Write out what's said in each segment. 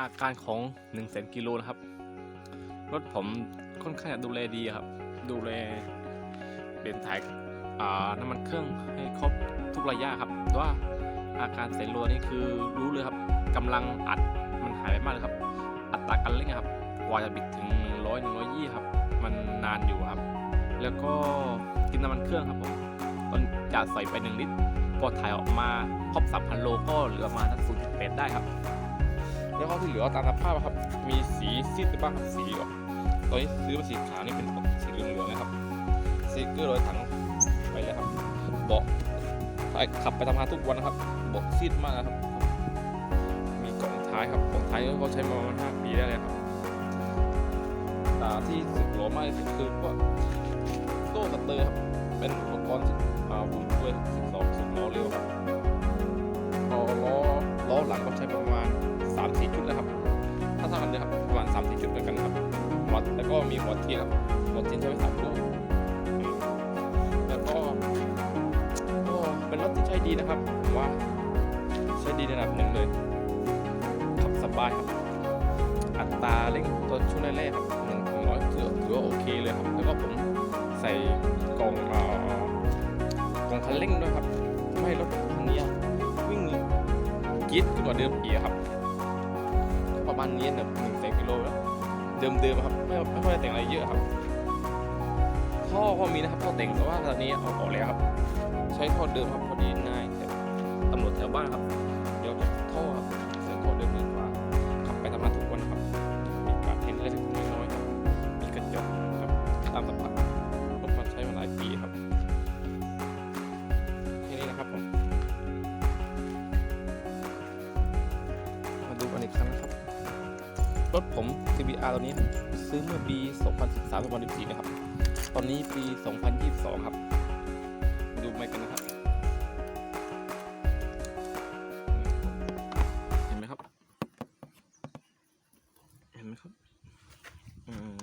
อาการของ1นึ่งแสนกิโลนะครับ รถผมค่อนข้างจะดูแลดีครับ ดูแลเปลี่ยนถ่ายน้ำมันเครื่องให้ครบทุกระยะครับแต่ว่าอาการเสียรัวนี่คือรู้เลยครับกำลังอัดมันหายไปมากเลยครับ อัตราการเร่งอะครับกว่าจะบิดถึง100 120ครับ มันนานอยู่ครับ แล้วก็กินน้ำมันเครื่องครับผมตอนจากใส่ไป1ลิตรพอถ่ายออกมาครบ3,000โลก็เหลือมาสัก0.8ได้ครับ แล้วก็ที่เหลือตามสภาพครับ มีสีซีดบ้างครับสีออกตอนนี้ซื้อมาสีขาวนี่เป็นสีเหลืองๆนะครับสติกเกอร์รอยถังไปแล้วครับเบาะไปขับไปทำงานทุกวันนะครับเบาะซีดมากนะครับ มีกล่องท้ายครับกล่องท้ายก็ใช้มาประมาณ5ปีได้เลยครับตาที่สุดหล่อมากที่สุดคือพวกโซ่สเตอร์ครับเป็นอุปกรณ์ที่อ่าผมช่วย12สุดล้อเร็วครับ มีหัวเทียนครับหัวเทียนใช้ไว้สามคู่แล้วก็ก็เป็นรถที่ใช้ดีนะครับผมว่าใช้ดีในระดับหนึ่งเลยขับสบายครับ อัตราเร่งตัวช่วงแรกๆครับหนึ่งถึงร้อยถือถือว่าโอเคเลยครับ แล้วก็ผมใส่กล่องเอ่อกล่องคันเร่งด้วยครับไม่ให้รถคันนี้วิ่งจี๊ดขึ้นกว่าเดิมอีกครับ ประมาณนี้นี่ยหนึ่งแสนกิโลแล้ว เดิมๆครับไม่ไม่ค่อยแต่งอะไรเยอะครับท่อก็มีนะครับท่อแต่งแต่ว่าตอนนี้เอาออกแล้วครับ ใช้ท่อเดิมครับพอดีง่ายแต่ตำรวจแถวบ้านครับเดี๋ยวจะท่อครับเสียท่อเดิมดีกว่าขับไปทำงานทุกวันครับมีการเทนเล็กๆน้อยๆครับมีกระจกครับตามสภาพรถมันใช้มาหลายปีครับแค่นี้นะครับผมมาดูกันอีกครั้งนะครับ รถผม CBR ตัวนี้ซื้อเมื่อปี 2013-2014 นะครับ ตอนนี้ปี 2022 ครับ ดูไม่กันนะครับ เห็นไหมครับ เห็นไหมครับอืม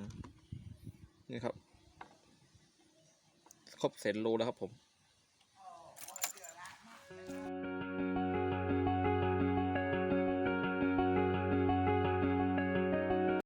นี่ครับ ครบเซนโลแล้วครับผม